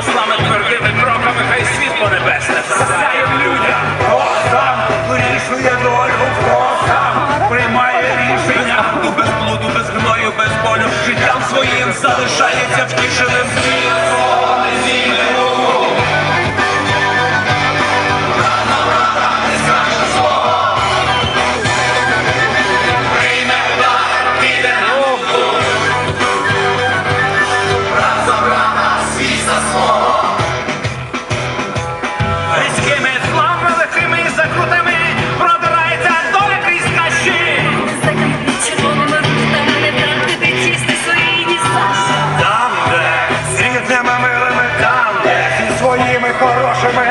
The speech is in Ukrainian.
послами твердими кроками, хай світло небесне засяє людям, людях, сам вирішує долю, сам приймає рішення, Ту без блуду, без гною, без болю, життям своїм залишається втішеним світом. своїми хорошими.